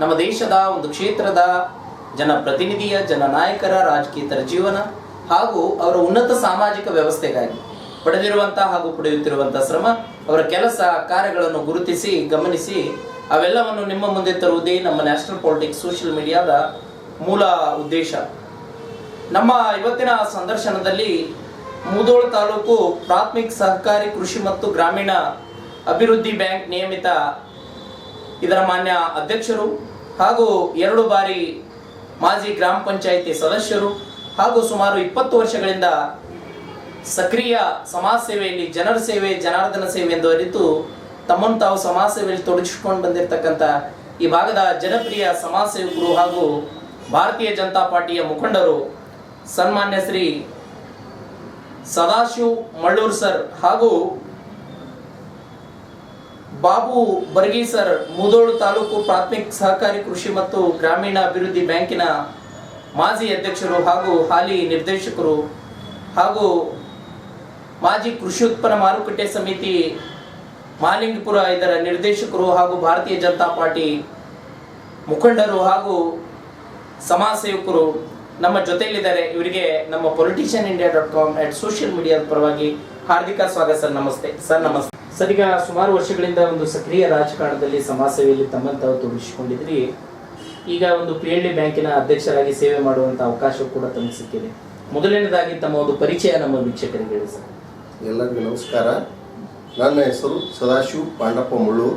ನಮ್ಮ ದೇಶದ ಒಂದು ಕ್ಷೇತ್ರದ ಜನಪ್ರತಿನಿಧಿಯ ಜನನಾಯಕರ ರಾಜಕೀಯತರ ಜೀವನ ಹಾಗೂ ಅವರ ಉನ್ನತ ಸಾಮಾಜಿಕ ವ್ಯವಸ್ಥೆಗಾಗಿ ಪಡೆದಿರುವಂತಹ ಹಾಗೂ ಪಡೆಯುತ್ತಿರುವಂತಹ ಶ್ರಮ, ಅವರ ಕೆಲಸ, ಕಾರ್ಯಗಳನ್ನು ಗುರುತಿಸಿ, ಗಮನಿಸಿ ಅವೆಲ್ಲವನ್ನು ನಿಮ್ಮ ಮುಂದೆ ತರುವುದೇ ನಮ್ಮ ನ್ಯಾಷನಲ್ ಪಾಲಿಟಿಕ್ಸ್ ಸೋಷಿಯಲ್ ಮೀಡಿಯಾದ ಮೂಲ ಉದ್ದೇಶ. ನಮ್ಮ ಇವತ್ತಿನ ಸಂದರ್ಶನದಲ್ಲಿ ಮುದೋಳ್ ತಾಲೂಕು ಪ್ರಾಥಮಿಕ ಸಹಕಾರಿ ಕೃಷಿ ಮತ್ತು ಗ್ರಾಮೀಣ ಅಭಿವೃದ್ಧಿ ಬ್ಯಾಂಕ್ ನಿಯಮಿತ ಇದರ ಮಾನ್ಯ ಅಧ್ಯಕ್ಷರು ಹಾಗೂ ಎರಡು ಬಾರಿ ಮಾಜಿ ಗ್ರಾಮ ಪಂಚಾಯಿತಿ ಸದಸ್ಯರು ಹಾಗೂ ಸುಮಾರು ಇಪ್ಪತ್ತು ವರ್ಷಗಳಿಂದ ಸಕ್ರಿಯ ಸಮಾಜ ಸೇವೆಯಲ್ಲಿ ಜನರ ಸೇವೆ, ಜನಾರ್ದನ ಸೇವೆ ಎಂದು ಅರಿತು ತಮ್ಮನ್ನು ತಾವು ಸಮಾಜ ಸೇವೆಯಲ್ಲಿ ತೊಡಗಿಸಿಕೊಂಡು ಬಂದಿರತಕ್ಕಂಥ ಈ ಭಾಗದ ಜನಪ್ರಿಯ ಸಮಾಜ ಸೇವಕರು ಹಾಗೂ ಭಾರತೀಯ ಜನತಾ ಪಾರ್ಟಿಯ ಮುಖಂಡರು ಸನ್ಮಾನ್ಯ ಶ್ರೀ ಸದಾಶಿವ್ ಮಳ್ಳೂರ್ ಸರ್ ಹಾಗೂ ಬಾಬು ಬರ್ಗಿ ಸರ್, ಮುದೋಳು ತಾಲೂಕು ಪ್ರಾಥಮಿಕ ಸಹಕಾರಿ ಕೃಷಿ ಮತ್ತು ಗ್ರಾಮೀಣ ಅಭಿವೃದ್ಧಿ ಬ್ಯಾಂಕಿನ ಮಾಜಿ ಅಧ್ಯಕ್ಷರು ಹಾಗೂ ಹಾಲಿ ನಿರ್ದೇಶಕರು ಹಾಗೂ ಮಾಜಿ ಕೃಷಿ ಉತ್ಪನ್ನ ಮಾರುಕಟ್ಟೆ ಸಮಿತಿ ಮಾಲಿಂಗಪುರ ಇದರ ನಿರ್ದೇಶಕರು ಹಾಗೂ ಭಾರತೀಯ ಜನತಾ ಪಾರ್ಟಿ ಮುಖಂಡರು ಹಾಗೂ ಸಮಾಜ ಸೇವಕರು ನಮ್ಮ ಜೊತೆಯಲ್ಲಿದ್ದಾರೆ. ಇವರಿಗೆ ನಮ್ಮ politician India dot com at social ಮೀಡಿಯಾದ ಪರವಾಗಿ ಹಾರ್ದಿಕ ಸ್ವಾಗತ ಸರ್. ನಮಸ್ತೆ. ಸರ್, ನಮಸ್ತೆ. ಸರ್ ಈಗ ಸುಮಾರು ವರ್ಷಗಳಿಂದ ಒಂದು ಸಕ್ರಿಯ ರಾಜಕಾರಣದಲ್ಲಿ ಸಮಾಜ ಸೇವೆಯಲ್ಲಿ ತಮ್ಮನ್ನು ತಾವು ತೊಡಗಿಸಿಕೊಂಡಿದ್ರಿ. ಈಗ ಒಂದು ಪಿ ಎಲ್ ಡಿ ಬ್ಯಾಂಕಿನ ಅಧ್ಯಕ್ಷರಾಗಿ ಸೇವೆ ಮಾಡುವಂತ ಅವಕಾಶ ಕೂಡ ತಮಗೆ ಸಿಕ್ಕಿದೆ ಮೊದಲನೇದಾಗಿ ತಮ್ಮ ಒಂದು ಪರಿಚಯ ನಮ್ಮ ವೀಕ್ಷಕರಿಗೆ ಹೇಳಿ ಸರ್. ಎಲ್ಲರಿಗೂ ನಮಸ್ಕಾರ. ನನ್ನ ಹೆಸರು ಸದಾಶಿವ್ ಪಾಂಡಪ್ಪ ಮುಳ್ಳೂರು.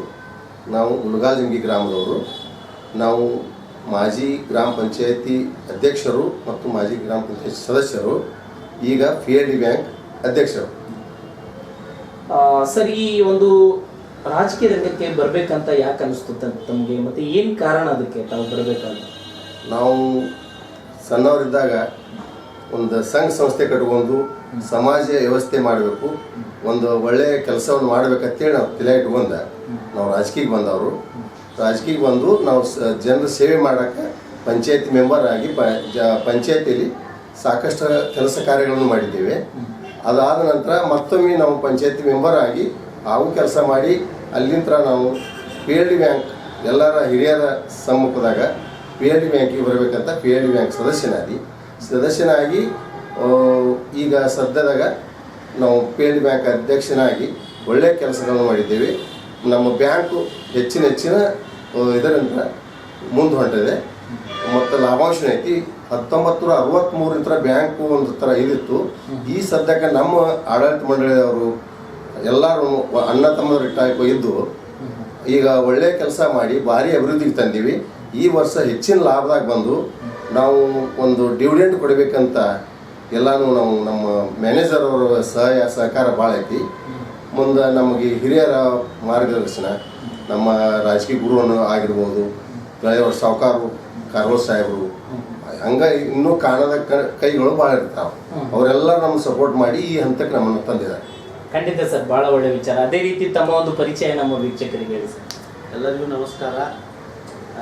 ನಾವು ಮುಳುಗಾಲಿಂಗಿ ಗ್ರಾಮದವರು. ನಾವು ಮಾಜಿ ಗ್ರಾಮ ಪಂಚಾಯತಿ ಅಧ್ಯಕ್ಷರು ಮತ್ತು ಮಾಜಿ ಗ್ರಾಮ ಪಂಚಾಯತಿ ಸದಸ್ಯರು. ಈಗ ಪಿ ಎಲ್ ಡಿ ಬ್ಯಾಂಕ್ ಅಧ್ಯಕ್ಷರು. ಸರ್ ಈ ಒಂದು ರಾಜಕೀಯ ರಂಗಕ್ಕೆ ಬರಬೇಕಂತ ಯಾಕೆ ಅನಿಸ್ತದೆ ತಮಗೆ? ಮತ್ತು ಏನು ಕಾರಣ ಅದಕ್ಕೆ ತಾವು ಬರ್ಬೇಕಂತ ನಾವು ಸಣ್ಣವರಿದ್ದಾಗ ಒಂದು ಸಂಘ ಸಂಸ್ಥೆ ಕಟ್ಕೊಂಡು ಸಮಾಜ ವ್ಯವಸ್ಥೆ ಮಾಡಬೇಕು ಒಂದು ಒಳ್ಳೆಯ ಕೆಲಸವನ್ನು ಮಾಡ್ಬೇಕಂತೇಳಿ ನಾವು ತಲೆ ಇಟ್ಕೊಂಡ ನಾವು ರಾಜಕೀಯಕ್ಕೆ ಬಂದವರು. ರಾಜಕೀಯಕ್ಕೆ ಬಂದು ನಾವು ಜನರ ಸೇವೆ ಮಾಡೋಕ್ಕೆ ಪಂಚಾಯತ್ ಮೆಂಬರ್ ಆಗಿ ಪಂಚಾಯತಿಯಲ್ಲಿ ಸಾಕಷ್ಟು ಕೆಲಸ ಕಾರ್ಯಗಳನ್ನು ಮಾಡಿದ್ದೇವೆ. ಅದಾದ ನಂತರ ಮತ್ತೊಮ್ಮೆ ನಾವು ಪಂಚಾಯತಿ ಮೆಂಬರ್ ಆಗಿ ಅವು ಕೆಲಸ ಮಾಡಿ ಅಲ್ಲಿಂದ ನಾವು ಪಿ ಎಲ್ ಡಿ ಬ್ಯಾಂಕ್ ಎಲ್ಲರ ಹಿರಿಯರ ಸಮ್ಮುಖದಾಗ ಪಿ ಎಲ್ ಡಿ ಬ್ಯಾಂಕಿಗೆ ಬರಬೇಕಂತ ಪಿ ಎಲ್ ಡಿ ಬ್ಯಾಂಕ್ ಸದಸ್ಯನಾಗಿ. ಸದಸ್ಯನಾಗಿ ಈಗ ಸದ್ಯದಾಗ ನಾವು ಪಿ ಎಲ್ ಡಿ ಬ್ಯಾಂಕ್ ಅಧ್ಯಕ್ಷನಾಗಿ ಒಳ್ಳೆಯ ಕೆಲಸಗಳನ್ನು ಮಾಡಿದ್ದೇವೆ. ನಮ್ಮ ಬ್ಯಾಂಕು ಹೆಚ್ಚಿನ ಹೆಚ್ಚಿನ ಇದರಿಂದ ಮುಂದೆ ಹೊಂಟಿದೆ ಮತ್ತು ಲಾಭಾಂಶ ಐತಿ ಹತ್ತೊಂಬತ್ತು ನೂರ ಅರವತ್ತ್ಮೂರಿಂತರ ಬ್ಯಾಂಕು ಒಂದು ಥರ ಇದಿತ್ತು. ಈ ಸದ್ಯಕ್ಕೆ ನಮ್ಮ ಆಡಳಿತ ಮಂಡಳಿಯವರು ಎಲ್ಲರೂ ಅಣ್ಣ ತಮ್ಮ ಟೈಪ್ ಇದ್ದು, ಈಗ ಒಳ್ಳೆ ಕೆಲಸ ಮಾಡಿ ಭಾರಿ ಅಭಿವೃದ್ಧಿಗೆ ತಂದೀವಿ. ಈ ವರ್ಷ ಹೆಚ್ಚಿನ ಲಾಭದಾಗ ಬಂದು ನಾವು ಒಂದು ಡಿವಿಡೆಂಟ್ ಕೊಡಬೇಕಂತ ಎಲ್ಲಾನು ನಾವು ನಮ್ಮ ಮ್ಯಾನೇಜರ್ ಅವರ ಸಹಾಯ ಸಹಕಾರ ಭಾಳ ಐತಿ. ಮುಂದೆ ನಮಗೆ ಹಿರಿಯರ ಮಾರ್ಗದರ್ಶನ, ನಮ್ಮ ರಾಜಕೀಯ ಗುರುವನ್ನು ಆಗಿರ್ಬೋದು ಸಾವುಕಾರರು ಕಾರ್ವಲ್ ಸಾಹೇಬರು ಹಂಗ ಇನ್ನೂ ಕಾಣದ ಕ- ಕೈಗಳು ಭಾಳ ಇರ್ತಾವೆ. ಅವರೆಲ್ಲ ನಮ್ಮ ಸಪೋರ್ಟ್ ಮಾಡಿ ಈ ಹಂತಕ್ಕೆ ನಮ್ಮನ್ನು ತಂದಿದ್ದಾರೆ. ಖಂಡಿತ ಸರ್ ಬಹಳ ಒಳ್ಳೆ ವಿಚಾರ. ಅದೇ ರೀತಿ ತಮ್ಮ ಒಂದು ಪರಿಚಯ ನಮ್ಮ ವೀಕ್ಷಕರಿಗೆ ಹೇಳಿ ಸರ್. ಎಲ್ಲರಿಗೂ ನಮಸ್ಕಾರ.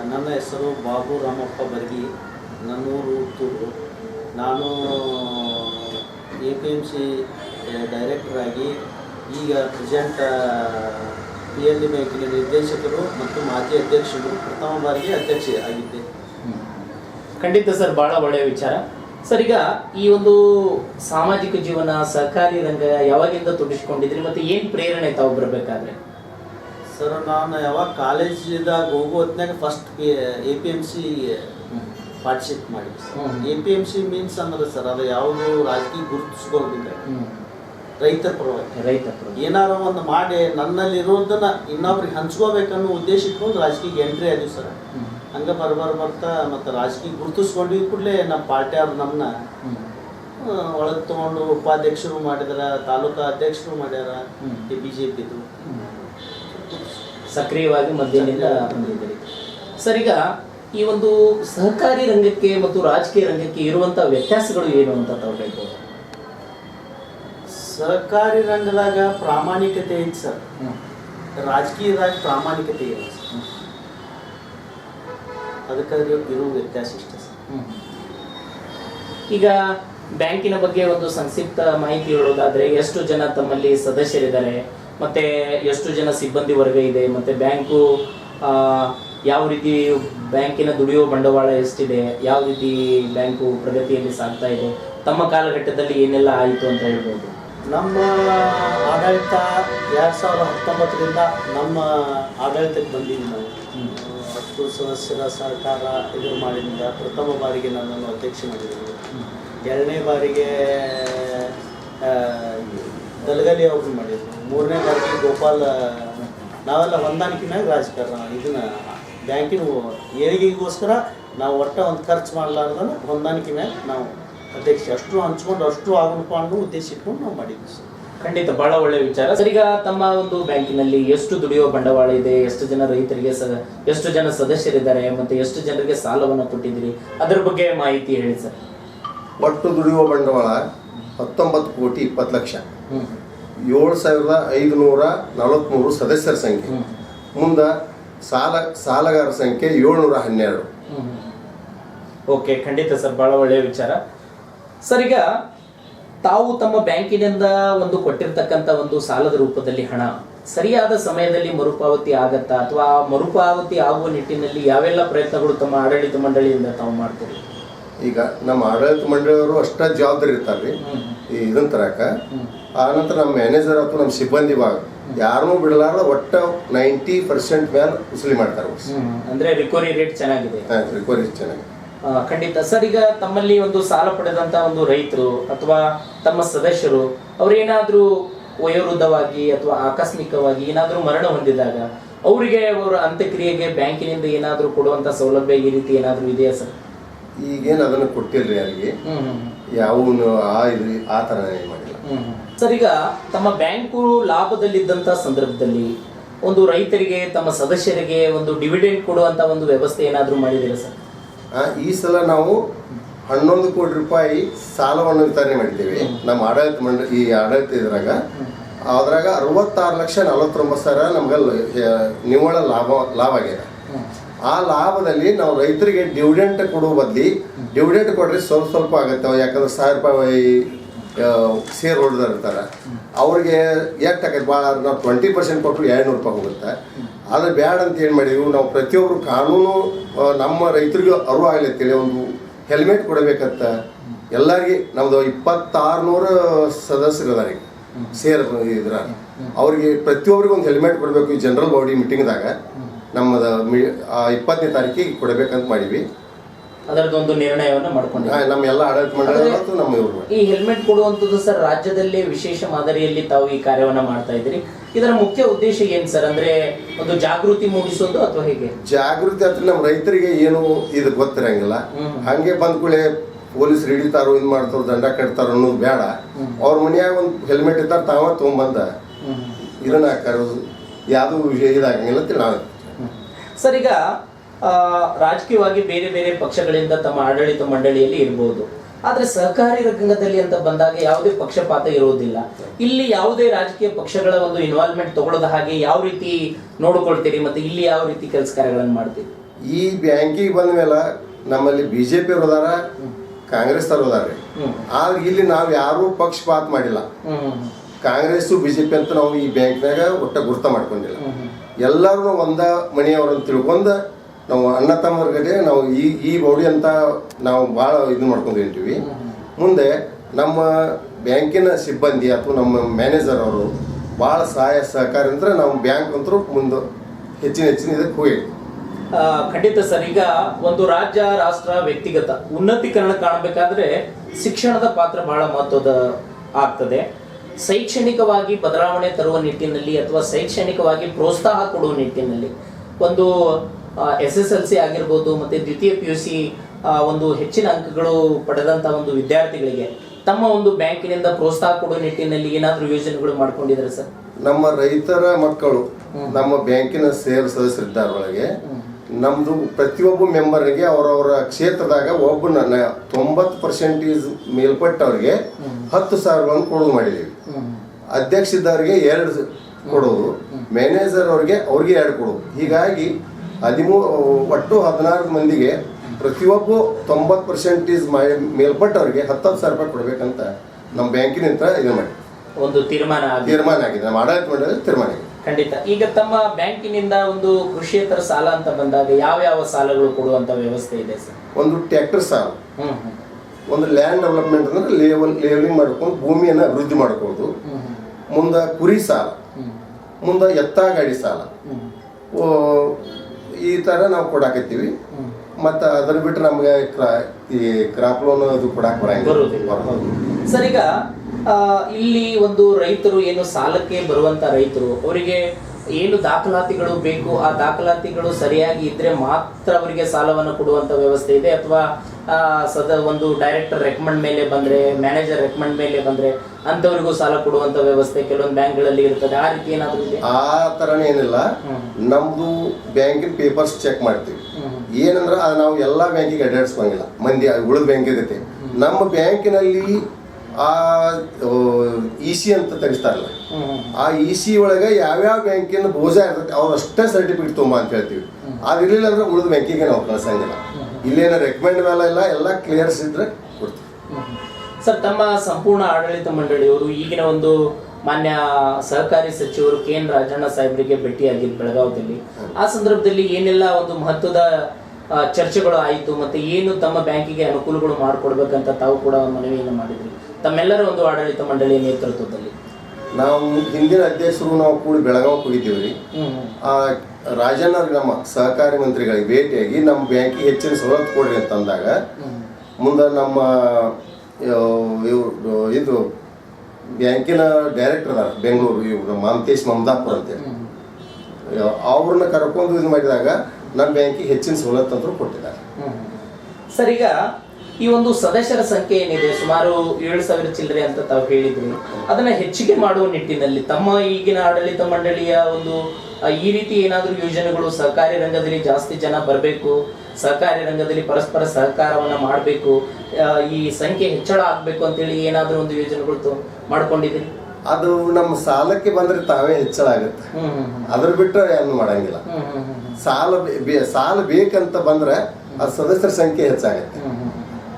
ನನ್ನ ಹೆಸರು ಬಾಬು ರಾಮಪ್ಪ ಬರ್ಗಿ. ನನ್ನೂರು ಉತ್ತೂರು ನಾನು ಎ ಪಿ ಎಂ ಸಿ ಡೈರೆಕ್ಟರಾಗಿ ಈಗ ಪ್ರೆಸೆಂಟ್ ಪಿ ಎಲ್ ಡಿ ಬ್ಯಾಂಕಿನ ನಿರ್ದೇಶಕರು ಮತ್ತು ಮಾಜಿ ಅಧ್ಯಕ್ಷರು ಪ್ರಥಮ ಬಾರಿಗೆ ಅಧ್ಯಕ್ಷ ಆಗಿದ್ದೆ. ಖಂಡಿತ ಸರ್ ಬಹಳ ಒಳ್ಳೆಯ ವಿಚಾರ. ಸರ್ ಈಗ ಈ ಒಂದು ಸಾಮಾಜಿಕ ಜೀವನ ಸಹಕಾರಿ ರಂಗ ಯಾವಾಗಿಂದ ತೊಡಗಿಸ್ಕೊಂಡಿದ್ರಿ ಮತ್ತೆ ಏನ್ ಪ್ರೇರಣೆ ತಾವು ಬರಬೇಕಾದ್ರೆ? ಸರ್ ನಾನು ಯಾವಾಗ ಕಾಲೇಜಿದಾಗ ಹೋಗೋ ಹೊತ್ನಾಗ first A P M C participate ಮಾಡಿದ್ವಿ sir. A P M C means ಅಂದ್ರೆ ಸರ್ ಅದು ಯಾವುದು ರಾಜಕೀಯ ಗುರುತಿಸ್ಕೊಳ್ಬೇಕು ರೈತರ ಪರವಾಗಿ. ರೈತ. ಏನಾರ ಒಂದು ಮಾಡಿ ನನ್ನಲ್ಲಿ ಇರೋದನ್ನ ಇನ್ನೊಬ್ರಿಗೆ ಹಂಚ್ಕೋಬೇಕನ್ನೋ ಉದ್ದೇಶ ಇಟ್ಕೊಂಡು ರಾಜಕೀಯ ಎಂಟ್ರಿ ಆದ್ವಿ ಸರ್. ಹಂಗ ಬರ್ಬರ್ ಬರ್ತಾ ಮತ್ತು ರಾಜಕೀಯ ಗುರುತಿಸ್ಕೊಂಡಿದ್ ಕೂಡಲೇ ನಮ್ಮ ಪಾರ್ಟಿಯವ್ರು ನಮ್ಮನ್ನ ಹ್ಮ್. ಒಳಗೆ ತಗೊಂಡು ಉಪಾಧ್ಯಕ್ಷರು ಮಾಡಿದಾರ ತಾಲೂಕಾ ಅಧ್ಯಕ್ಷರು ಮಾಡ್ಯಾರ ಈ ಬಿ ಜೆ ಪಿದು ಸಕ್ರಿಯವಾಗಿ ಮಧ್ಯದಿಂದ ಬಂದಿದ್ದೀರಿ. ಸರ್ ಈಗ ಈ ಒಂದು ಸಹಕಾರಿ ರಂಗಕ್ಕೆ ಮತ್ತು ರಾಜಕೀಯ ರಂಗಕ್ಕೆ ಇರುವಂತ ವ್ಯತ್ಯಾಸಗಳು ಏನು ಅಂತ ತಾವು ಹೇಳ್ಬೋದು? ಸರ್ಕಾರಿ ರಂಗದಾಗ ಪ್ರಾಮಾಣಿಕತೆ ಐತಿ ಸರ್. ರಾಜಕೀಯದಾಗ ಪ್ರಾಮಾಣಿಕತೆ ಇಲ್ಲ ಸರ್. ಅದಕ್ಕಾಗಿ ಇರೋ ವ್ಯತ್ಯಾಸ ಇಷ್ಟ ಸರ್. ಈಗ ಬ್ಯಾಂಕಿನ ಬಗ್ಗೆ ಒಂದು ಸಂಕ್ಷಿಪ್ತ ಮಾಹಿತಿ ಹೇಳೋದಾದ್ರೆ, ಎಷ್ಟು ಜನ ತಮ್ಮಲ್ಲಿ ಸದಸ್ಯರಿದ್ದಾರೆ, ಮತ್ತೆ ಎಷ್ಟು ಜನ ಸಿಬ್ಬಂದಿ ವರ್ಗ ಇದೆ, ಮತ್ತೆ ಬ್ಯಾಂಕು ಯಾವ ರೀತಿ ಬ್ಯಾಂಕಿನ ದುಡಿಯುವ ಬಂಡವಾಳ ಎಷ್ಟಿದೆ, ಯಾವ ರೀತಿ ಬ್ಯಾಂಕು ಪ್ರಗತಿಯಲ್ಲಿ ಸಾಗ್ತಾ ಇದೆ, ತಮ್ಮ ಕಾಲಘಟ್ಟದಲ್ಲಿ ಏನೆಲ್ಲ ಆಯಿತು ಅಂತ ಹೇಳ್ಬೋದು. ನಮ್ಮ ಆಡಳಿತ ಎರಡು ಸಾವಿರದ ಹತ್ತೊಂಬತ್ತರಿಂದ ನಮ್ಮ ಆಡಳಿತಕ್ಕೆ ಬಂದಿದ್ದು ನಾವು. ಹತ್ತು ಸದಸ್ಯರ ಸರ್ಕಾರ ಇದು ಮಾಡಿದಿಂದ ಪ್ರಥಮ ಬಾರಿಗೆ ನನ್ನನ್ನು ಅಧ್ಯಕ್ಷ ಮಾಡಿದ್ದೀವಿ ಎರಡನೇ ಬಾರಿಗೆ ದಲಗಲಿ ಅವ್ರನ್ನ ಮಾಡಿದ್ರು. ಮೂರನೇ ಬಾರಿಗೆ ಗೋಪಾಲ್ ನಾವೆಲ್ಲ ಹೊಂದಾಣಿಕೆ ಮ್ಯಾಗ ರಾಜಕಾರಣ ಇದನ್ನ ಬ್ಯಾಂಕಿನ ಏಳಿಗೆಗೋಸ್ಕರ ನಾವು ಒಟ್ಟ ಒಂದು ಖರ್ಚು ಮಾಡಲಾರ್ದನ್ನ ಹೊಂದಾಣಿಕೆ ಮೇಲೆ ನಾವು ಅಧ್ಯಕ್ಷ ಅಷ್ಟು ಹಂಚ್ಕೊಂಡು ಅಷ್ಟು ಆಗೋಣಪ್ಪ ಅನ್ನೋ ಉದ್ದೇಶ ಇಟ್ಕೊಂಡು ನಾವು ಮಾಡಿದ್ವಿ ಸರ್. ಖಂಡಿತ ಬಹಳ ಒಳ್ಳೆ ವಿಚಾರ. ಸರ್ ಈಗ ತಮ್ಮ ಒಂದು ಬ್ಯಾಂಕಿನಲ್ಲಿ ಎಷ್ಟು ದುಡಿಯುವ ಬಂಡವಾಳ ಇದೆ ಎಷ್ಟು ಜನ ರೈತರಿಗೆ ಎಷ್ಟು ಜನ ಸದಸ್ಯರಿದ್ದಾರೆ ಮತ್ತೆ ಎಷ್ಟು ಜನರಿಗೆ ಸಾಲವನ್ನು ಕೊಟ್ಟಿದ್ದೀರಿ? ಅದರ ಬಗ್ಗೆ ಮಾಹಿತಿ ಹೇಳಿ ಸರ್. ಒಟ್ಟು ದುಡಿಯುವ ಬಂಡವಾಳ ಹತ್ತೊಂಬತ್ತು ಕೋಟಿ ಇಪ್ಪತ್ತು ಲಕ್ಷ. ಏಳು ಸಾವಿರದ ಐದುನೂರ ನಲವತ್ತ್ಮೂರು ಸದಸ್ಯರ ಸಂಖ್ಯೆ. ಮುಂದೆ ಸಾಲ ಸಾಲಗಾರ ಸಂಖ್ಯೆ ಏಳ್ನೂರ ಹನ್ನೆರಡು. ಓಕೆ ಖಂಡಿತ ಸರ್ ಬಹಳ ಒಳ್ಳೆಯ ವಿಚಾರ. ಸರ್ ಈಗ ತಾವು ತಮ್ಮ ಬ್ಯಾಂಕಿನಿಂದ ಒಂದು ಕೊಟ್ಟಿರ್ತಕ್ಕಂಥ ಒಂದು ಸಾಲದ ರೂಪದಲ್ಲಿ ಹಣ ಸರಿಯಾದ ಸಮಯದಲ್ಲಿ ಮರುಪಾವತಿ ಆಗತ್ತಾ? ಅಥವಾ ಮರುಪಾವತಿ ಆಗುವ ನಿಟ್ಟಿನಲ್ಲಿ ಯಾವೆಲ್ಲ ಪ್ರಯತ್ನಗಳು ತಮ್ಮ ಆಡಳಿತ ಮಂಡಳಿಯಿಂದ ತಾವು ಮಾಡ್ತೀರಿ? ಈಗ ನಮ್ಮ ಆಡಳಿತ ಮಂಡಳಿಯವರು ಅಷ್ಟ ಜವಾಬ್ದಾರಿ ಇರ್ತಾರೆ ಈ ಇದನ್ನ ತರಕ. ಆನಂತರ ನಂತರ ನಮ್ಮ ಮ್ಯಾನೇಜರ್ ಅಥವಾ ನಮ್ಮ ಸಿಬ್ಬಂದಿ ಭಾಗ ಯಾರನ್ನೂ ಬಿಡಲಾರ್ದ ಒಟ್ಟ ನೈಂಟಿ ಪರ್ಸೆಂಟ್ ಮೇಲೆ ಉಸುಲಿ ಮಾಡ್ತಾರೆ ಅಂದ್ರೆ ರಿಕವರಿ ರೇಟ್ ಚೆನ್ನಾಗಿದೆ. ರಿಕವರಿ ಚೆನ್ನಾಗಿ ಆ, ಖಂಡಿತ. ಸರ್ ಈಗ ತಮ್ಮಲ್ಲಿ ಒಂದು ಸಾಲ ಪಡೆದಂತ ಒಂದು ರೈತರು ಅಥವಾ ತಮ್ಮ ಸದಸ್ಯರು ಅವರೇನಾದ್ರೂ ವಯೋವೃದ್ಧವಾಗಿ ಅಥವಾ ಆಕಸ್ಮಿಕವಾಗಿ ಏನಾದರೂ ಮರಣ ಹೊಂದಿದಾಗ ಅವರಿಗೆ ಅವರ ಅಂತ್ಯಕ್ರಿಯೆಗೆ ಬ್ಯಾಂಕಿನಿಂದ ಏನಾದರೂ ಕೊಡುವಂತ ಸೌಲಭ್ಯ ಈ ರೀತಿ ಏನಾದರೂ ಇದೆಯಾ ಸರ್? ಈಗೇನು ಅದನ್ನು ಕೊಟ್ಟಿಲ್ರಿ ಯಾರಿಗೆ ಯಾವ ಆ ಇದು ಆ ಥರ ಮಾಡಿಲ್ಲ. ಸರ್ ಈಗ ತಮ್ಮ ಬ್ಯಾಂಕು ಲಾಭದಲ್ಲಿದ್ದಂಥ ಸಂದರ್ಭದಲ್ಲಿ ಒಂದು ರೈತರಿಗೆ ತಮ್ಮ ಸದಸ್ಯರಿಗೆ ಒಂದು ಡಿವಿಡೆಂಡ್ ಕೊಡುವಂತ ಒಂದು ವ್ಯವಸ್ಥೆ ಏನಾದರೂ ಮಾಡಿದ್ದೀರಾ ಸರ್? ಈ ಸಲ ನಾವು ಹನ್ನೊಂದು ಕೋಟಿ ರೂಪಾಯಿ ಸಾಲವನ್ನು ವಿತರಣೆ ಮಾಡಿದ್ದೇವೆ ನಮ್ಮ ಆಡಳಿತ ಮಂಡಳಿ ಈ ಆಡಳಿತ ಇದ್ರಾಗ. ಅದ್ರಾಗ ಅರವತ್ತಾರು ಲಕ್ಷ ನಲವತ್ತೊಂಬತ್ತು ಸಾವಿರ ನಮ್ಗೆ ನಿವ್ವಳ ಲಾಭ ಲಾಭ ಆಗಿದೆ. ಆ ಲಾಭದಲ್ಲಿ ನಾವು ರೈತರಿಗೆ ಡಿವಿಡೆಂಟ್ ಕೊಡುವ ಬದಲಿ ಡಿವಿಡೆಂಟ್ ಕೊಡ್ರಿ ಸ್ವಲ್ಪ ಸ್ವಲ್ಪ ಆಗುತ್ತೆ. ಯಾಕಂದ್ರೆ ಸಾವಿರ ರೂಪಾಯಿ ಶೇರ್ ಹೊಡೆದಿರ್ತಾರೆ. ಅವ್ರಿಗೆ ಎಷ್ಟು ಆಗತ್ತೆ? ಭಾಳ ನಾವು ಟ್ವೆಂಟಿ ಪರ್ಸೆಂಟ್ ಕೊಟ್ಟರು ಎರಡು ನೂರು ರೂಪಾಯಿ ಹೋಗುತ್ತೆ. ಆದರೆ ಬ್ಯಾಡ ಅಂತ ಏನು ಮಾಡಿದ್ವಿ ನಾವು ಪ್ರತಿಯೊಬ್ಬರು ಕಾನೂನು ನಮ್ಮ ರೈತರಿಗೆ ಅರಿವು ಆಗಲಿ ಒಂದು ಹೆಲ್ಮೆಟ್ ಕೊಡಬೇಕಂತ. ಎಲ್ಲರಿಗೆ ನಮ್ದು ಇಪ್ಪತ್ತಾರುನೂರು ಸದಸ್ಯರು ಅದಾರ ಈಗ. ಸೇರ್ ಇದ್ರ. ಅವ್ರಿಗೆ ಪ್ರತಿಯೊಬ್ಬರಿಗೆ ಒಂದು ಹೆಲ್ಮೆಟ್ ಕೊಡಬೇಕು ಈ ಜನರಲ್ ಬಾಡಿ ಮೀಟಿಂಗ್ದಾಗ ನಮ್ಮದು ಮಿ ಇಪ್ಪತ್ತನೇ ತಾರೀಕಿಗೆ ಕೊಡಬೇಕಂತ ಮಾಡಿವಿ ಅದರದೊಂದು ನಿರ್ಣಯವನ್ನು ಮಾಡ್ಕೊಂಡಿದ್ದೀರಾ. ನಮ್ಮ ಎಲ್ಲ ಆಡಳಿತ ಮಂಡಳಿ ನಮ್ಮ ಇವ್ರು. ಈ ಹೆಲ್ಮೆಟ್ ಕೊಡುವಂಥದ್ದು ಸರ್ ರಾಜ್ಯದಲ್ಲೇ ವಿಶೇಷ ಮಾದರಿಯಲ್ಲಿ ತಾವು ಈ ಕಾರ್ಯವನ್ನು ಮಾಡ್ತಾ ಇದ್ದೀರಿ. ಇದರ ಮುಖ್ಯ ಉದ್ದೇಶ ಏನ್ ಸರ್? ಅಂದ್ರೆ ಒಂದು ಜಾಗೃತಿ ಮೂಡಿಸೋದು ಅಥವಾ ಹೇಗೆ? ಜಾಗೃತಿ ಅಂದ್ರೆ ನಮ್ಮ ರೈತರಿಗೆ ಏನು ಇದು ಗೊತ್ತಿರಂಗಿಲ್ಲ. ಹಂಗೆ ಬಂದ ಕೂಡಲೇ ಪೊಲೀಸ್ ಹಿಡಿತಾರೋ ಇದು ಮಾಡ್ತಾರೋ ದಂಡ ಕಟ್ತಾರೋ ಅನ್ನೋದು ಬೇಡ. ಅವ್ರ ಮನೆಯಾಗ ಒಂದು ಹೆಲ್ಮೆಟ್ ಇದ್ದಾರ ತಾವ ತೊಗೊಂಬಂದ ಇದನ್ನ ಹಾಕೋದು ಯಾವುದು ವಿಷಯ ಇದಾಗಂಗಿಲ್ಲ ಅಂತ ನಾವು ಸರ್ ಈಗ ರಾಜಕೀಯವಾಗಿ ಬೇರೆ ಬೇರೆ ಪಕ್ಷಗಳಿಂದ ತಮ್ಮ ಆಡಳಿತ ಮಂಡಳಿಯಲ್ಲಿ ಇರಬಹುದು ಆದರೆ ಸಹಕಾರಿ ರಂಗದಲ್ಲಿ ಅಂತ ಬಂದಾಗ ಯಾವುದೇ ಪಕ್ಷಪಾತ ಇರುವುದಿಲ್ಲ. ಇಲ್ಲಿ ಯಾವುದೇ ರಾಜಕೀಯ ಪಕ್ಷಗಳ ಒಂದು ಇನ್ವಾಲ್ವ್ಮೆಂಟ್ ತಗೊಳ್ಳೋದ ಹಾಗೆ ಯಾವ ರೀತಿ ನೋಡ್ಕೊಳ್ತೀರಿ ಮತ್ತೆ ಇಲ್ಲಿ ಯಾವ ರೀತಿ ಕೆಲಸ ಕಾರ್ಯಗಳನ್ನು ಮಾಡ್ತೀರಿ? ಈ ಬ್ಯಾಂಕಿಗೆ ಬಂದ ಮೇಲೆ ನಮ್ಮಲ್ಲಿ ಬಿ ಜೆ ಪಿ ಅದಾರ ಕಾಂಗ್ರೆಸ್ ಅದಾರ. ರೀ ಆದ್ರೆ ಇಲ್ಲಿ ನಾವು ಯಾರೂ ಪಕ್ಷಪಾತ ಮಾಡಿಲ್ಲ. ಕಾಂಗ್ರೆಸ್ ಬಿ ಜೆ ಪಿ ಅಂತ ನಾವು ಈ ಬ್ಯಾಂಕ್ನಾಗ ಒಟ್ಟ ಗುರ್ತ ಮಾಡ್ಕೊಂಡಿಲ್ಲ. ಎಲ್ಲರೂ ಒಂದ ಮನೆಯವರನ್ನು ತಿಳ್ಕೊಂಡ ನಾವು ಅಣ್ಣ ತಮ್ಮರ ಗಡೆ ನಾವು ಈ ಈ ಬೌಡಿ ಅಂತ ನಾವು ಭಾಳ ಇದು ಮಾಡ್ಕೊಂಡಿರ್ತೀವಿ ಮುಂದೆ ನಮ್ಮ ಬ್ಯಾಂಕಿನ ಸಿಬ್ಬಂದಿ ಅಥವಾ ನಮ್ಮ ಮ್ಯಾನೇಜರ್ ಅವರು ಭಾಳ ಸಹಾಯ ಸಹಕಾರ ಅಂದ್ರೆ ನಾವು ಬ್ಯಾಂಕ್ ಅಂತರೂ ಮುಂದೆ ಹೆಚ್ಚಿನ ಹೆಚ್ಚಿನ ಇದಕ್ಕೆ ಹೋಗಿ. ಖಂಡಿತ ಸರ್ ಈಗ ಒಂದು ರಾಜ್ಯ ರಾಷ್ಟ್ರ ವ್ಯಕ್ತಿಗತ ಉನ್ನತೀಕರಣ ಕಾಣಬೇಕಾದ್ರೆ ಶಿಕ್ಷಣದ ಪಾತ್ರ ಬಹಳ ಮಹತ್ವದ ಆಗ್ತದೆ. ಶೈಕ್ಷಣಿಕವಾಗಿ ಬದಲಾವಣೆ ತರುವ ನಿಟ್ಟಿನಲ್ಲಿ ಅಥವಾ ಶೈಕ್ಷಣಿಕವಾಗಿ ಪ್ರೋತ್ಸಾಹ ಕೊಡುವ ನಿಟ್ಟಿನಲ್ಲಿ ಒಂದು ಎಸ್ ಎಸ್ ಎಲ್ ಸಿ ಆಗಿರ್ಬೋದು ಮತ್ತು ದ್ವಿತೀಯ ಪಿ ಯು ಸಿ ಒಂದು ಹೆಚ್ಚಿನ ಅಂಕಗಳು ಪಡೆದಂಥ ಒಂದು ವಿದ್ಯಾರ್ಥಿಗಳಿಗೆ ತಮ್ಮ ಒಂದು ಬ್ಯಾಂಕಿನಿಂದ ಪ್ರೋತ್ಸಾಹ ಕೊಡುವ ನಿಟ್ಟಿನಲ್ಲಿ ಏನಾದರೂ ಯೋಜನೆಗಳು ಮಾಡ್ಕೊಂಡಿದ್ದಾರೆ ಸರ್? ನಮ್ಮ ರೈತರ ಮಕ್ಕಳು ನಮ್ಮ ಬ್ಯಾಂಕಿನ ಸೇರ್ ಸದಸ್ಯರಿದ್ದಾರೆ ಒಳಗೆ. ನಮ್ದು ಪ್ರತಿಯೊಬ್ಬ ಮೆಂಬರ್ಗೆ ಅವರವರ ಕ್ಷೇತ್ರದಾಗ ಒಬ್ಬನ ನನ್ನ ತೊಂಬತ್ತು ಪರ್ಸೆಂಟೇಜ್ ಮೇಲ್ಪಟ್ಟವ್ರಿಗೆ ಹತ್ತು ಸಾವಿರಗಳನ್ನು ಕೊಡೋದು ಮಾಡಿದ್ದೀವಿ. ಅಧ್ಯಕ್ಷ ಇದ್ದವ್ರಿಗೆ ಎರಡು ಕೊಡೋದು. ಮ್ಯಾನೇಜರ್ ಅವ್ರಿಗೆ ಅವ್ರಿಗೆ ಎರಡು ಕೊಡೋದು. ಹೀಗಾಗಿ ಹದಿಮೂ ಒಟ್ಟು ಹದಿನಾರು ಮಂದಿಗೆ ಪ್ರತಿಯೊಬ್ಬ ತೊಂಬತ್ತು ಪರ್ಸೆಂಟೇಜ್ ಮೇಲ್ಪಟ್ಟವ್ರಿಗೆ ಹತ್ತತ್ತು ಸಾವಿರ ರೂಪಾಯಿ ಕೊಡ್ಬೇಕಂತ ನಮ್ಮ ಬ್ಯಾಂಕಿನಿಂದ ಇದು ಮಾಡಿ. ಒಂದು ತೀರ್ಮಾನ ತೀರ್ಮಾನ ಆಗಿದೆ. ನಮ್ಮ ಆಡಳಿತ ಮಂಡಳಿ ತೀರ್ಮಾನ ಆಗಿದೆ. ಖಂಡಿತ. ಈಗ ತಮ್ಮ ಬ್ಯಾಂಕಿನಿಂದ ಒಂದು ಕೃಷಿಯೇತರ ಸಾಲ ಅಂತ ಬಂದಾಗ ಯಾವ ಯಾವ ಸಾಲಗಳು ಕೊಡುವಂತ ವ್ಯವಸ್ಥೆ ಇದೆ ಸರ್? ಒಂದು ಟ್ರ್ಯಾಕ್ಟರ್ ಸಾಲ. ಒಂದು ಲ್ಯಾಂಡ್ ಡೆವಲಪ್ಮೆಂಟ್ ಅಂದ್ರೆ ಲೇವಲ್ ಲೇವಲಿಂಗ್ ಮಾಡ್ಕೊಂಡು ಭೂಮಿಯನ್ನು ಅಭಿವೃದ್ಧಿ ಮಾಡ್ಕೊಳ್ಳೋದು ಮುಂದೆ ಕುರಿ ಸಾಲ. ಮುಂದೆ ಎತ್ತ ಗಾಡಿ ಸಾಲ ಈ ಥರ ನಾವು ಕೊಡಾಕತ್ತೀವಿ. ಮತ್ತ ಅದನ್ನ ಬಿಟ್ಟು ನಮಗೆ ಈ ಕ್ರಾಪ್ ಲೋನ್ ಅದು ಕೊಡಾಕ್ ಬರ ಬರಂಗಿಲ್ಲ ಸರ್ ಈಗ ಇಲ್ಲಿ ಒಂದು ರೈತರು ಏನು ಸಾಲಕ್ಕೆ ಬರುವಂತ ರೈತರು ಅವರಿಗೆ ಏನು ದಾಖಲಾತಿಗಳು ಬೇಕು ಆ ದಾಖಲಾತಿಗಳು ಸರಿಯಾಗಿ ಇದ್ರೆ ಮಾತ್ರ ಅವರಿಗೆ ಸಾಲವನ್ನು ಕೊಡುವಂತ ವ್ಯವಸ್ಥೆ ಇದೆ. ಅಥವಾ ಸದ ಒಂದು ಡೈರೆಕ್ಟರ್ ರೆಕಮೆಂಡ್ ಮೇಲೆ ಬಂದ್ರೆ ಮ್ಯಾನೇಜರ್ ರೆಕಮೆಂಡ್ ಮೇಲೆ ಬಂದ್ರೆ ಅಂತವರಿಗೂ ಸಾಲ ಕೊಡುವಂತ ವ್ಯವಸ್ಥೆ ಕೆಲವೊಂದು ಬ್ಯಾಂಕ್ಗಳಲ್ಲಿ ಇರ್ತದೆ. ಆ ರೀತಿ ಏನಾದರೂ ಇದೆ? ಆ ಥರನೇ ಏನಿಲ್ಲ. ನಮ್ದು ಬ್ಯಾಂಕಿನ ಪೇಪರ್ಸ್ ಚೆಕ್ ಮಾಡ್ತೀವಿ. ಏನಂದ್ರೆ ಅದು ನಾವು ಎಲ್ಲ ಬ್ಯಾಂಕಿಗೆ ಅಡ್ಡಾಡಿಸ್ಬಂಗಿಲ್ಲ ಮಂದಿ ಉಳಿದ ಬ್ಯಾಂಕ್ ಇರುತ್ತೆ. ನಮ್ಮ ಬ್ಯಾಂಕಿನಲ್ಲಿ ಆ ಇ ಸಿ ಅಂತ ತೆಗಿಸ್ತಾರಲ್ಲ ಆ ಇ ಸಿ ಒಳಗೆ ಯಾವ್ಯಾವ ಬ್ಯಾಂಕಿನ ಬೋಜ ಇರ್ತೈತೆ ಅವ್ರು ಅಷ್ಟೇ ಸರ್ಟಿಫಿಕೇಟ್ ತುಂಬ ಅಂತ ಹೇಳ್ತೀವಿ. ಅದು ಇರಲಿಲ್ಲ ಅಂದ್ರೆ ಉಳಿದ ಬ್ಯಾಂಕಿಗೆ ನಾವು ಕಳ್ಸಂಗಿಲ್ಲ. ಇಲ್ಲೇನ ರೆಕಮೆಂಡ್ ಮೇಲೆ ಇಲ್ಲ ಎಲ್ಲ ಕ್ಲಿಯರ್ಸ್ ಇದ್ರೆ ಕೊಡ್ತೀವಿ. ಸರ್ ತಮ್ಮ ಸಂಪೂರ್ಣ ಆಡಳಿತ ಮಂಡಳಿಯವರು ಈಗಿನ ಒಂದು ಮಾನ್ಯ ಸಹಕಾರಿ ಸಚಿವರು ಕೆ ಎನ್ ರಾಜಣ್ಣ ಸಾಹೇಬರಿಗೆ ಭೇಟಿಯಾಗಿದ್ದು ಬೆಳಗಾವಿಯಲ್ಲಿ. ಆ ಸಂದರ್ಭದಲ್ಲಿ ಏನೆಲ್ಲ ಒಂದು ಮಹತ್ವದ ಚರ್ಚೆಗಳು ಆಯಿತು ಮತ್ತೆ ಏನು ತಮ್ಮ ಬ್ಯಾಂಕಿಗೆ ಅನುಕೂಲಗಳು ಮಾಡಿಕೊಡ್ಬೇಕಂತ ತಾವು ಕೂಡ ಮನವಿಯನ್ನು ಮಾಡಿದ್ರಿ. ತಮ್ಮೆಲ್ಲರ ಒಂದು ಆಡಳಿತ ಮಂಡಳಿಯ ನೇತೃತ್ವದಲ್ಲಿ. ನಾವು ಹಿಂದಿನ ಅಧ್ಯಕ್ಷರು ನಾವು ಕೂಡಿ ಬೆಳಗಾವಿ ಹೋಗಿದ್ದೀವಿ ರೀ ಆ ರಾಜಣ್ಣ ನಮ್ಮ ಸಹಕಾರಿ ಮಂತ್ರಿಗಳಿಗೆ ಭೇಟಿಯಾಗಿ ನಮ್ಮ ಬ್ಯಾಂಕಿಗೆ ಹೆಚ್ಚಿನ ಸವಲತ್ತು ಕೊಡ್ರಿ ಅಂತಂದಾಗ ಮುಂದೆ ನಮ್ಮ ಇವರು ಇದು ಬ್ಯಾಂಕಿನ ಡೈರೆಕ್ಟರ್ ಅದಾರ ಬೆಂಗಳೂರು ಇವರು ಮಮತೇಶ್ ಮಮದಾಪುರ ಅಂತೇಳಿ ಅವ್ರನ್ನ ಕರ್ಕೊಂಡು ಇದು ಮಾಡಿದಾಗ ನನ್ನ ಬ್ಯಾಂಕಿಗೆ ಹೆಚ್ಚಿನ ಸವಲತ್ತು ಅಂತೂ ಕೊಟ್ಟಿದ್ದಾರೆ. ಸರ್, ಈಗ ಈ ಒಂದು ಸದಸ್ಯರ ಸಂಖ್ಯೆ ಏನಿದೆ? ಸುಮಾರು ಏಳು ಸಾವಿರ ಚಿಲ್ಲರೆ ಅಂತ ತಾವು ಹೇಳಿದ್ರಿ. ಅದನ್ನ ಹೆಚ್ಚಿಗೆ ಮಾಡುವ ನಿಟ್ಟಿನಲ್ಲಿ ತಮ್ಮ ಈಗಿನ ಆಡಳಿತ ಮಂಡಳಿಯ ಒಂದು ಈ ರೀತಿ ಏನಾದರೂ ಯೋಜನೆಗಳು ಸಹಕಾರಿ ರಂಗದಲ್ಲಿ ಜಾಸ್ತಿ ಜನ ಬರಬೇಕು, ಸಹಕಾರಿ ರಂಗದಲ್ಲಿ ಪರಸ್ಪರ ಸಹಕಾರವನ್ನ ಮಾಡಬೇಕು ಈ ಸಂಖ್ಯೆ ಹೆಚ್ಚಳ ಆಗಬೇಕು ಅಂತೇಳಿ ಏನಾದರೂ ಒಂದು ಯೋಜನೆಗಳು ಮಾಡ್ಕೊಂಡಿದ್ದೀರಿ? ಅದು ನಮ್ಮ ಸಾಲಕ್ಕೆ ಬಂದ್ರೆ ತಾವೇ ಹೆಚ್ಚಳ ಆಗುತ್ತೆ. ಅದ್ರ ಬಿಟ್ಟರೆ ಏನು ಮಾಡಂಗಿಲ್ಲ. ಸಾಲ ಸಾಲ ಬೇಕಂತ ಬಂದ್ರೆ ಅದು ಸದಸ್ಯರ ಸಂಖ್ಯೆ ಹೆಚ್ಚಾಗುತ್ತೆ.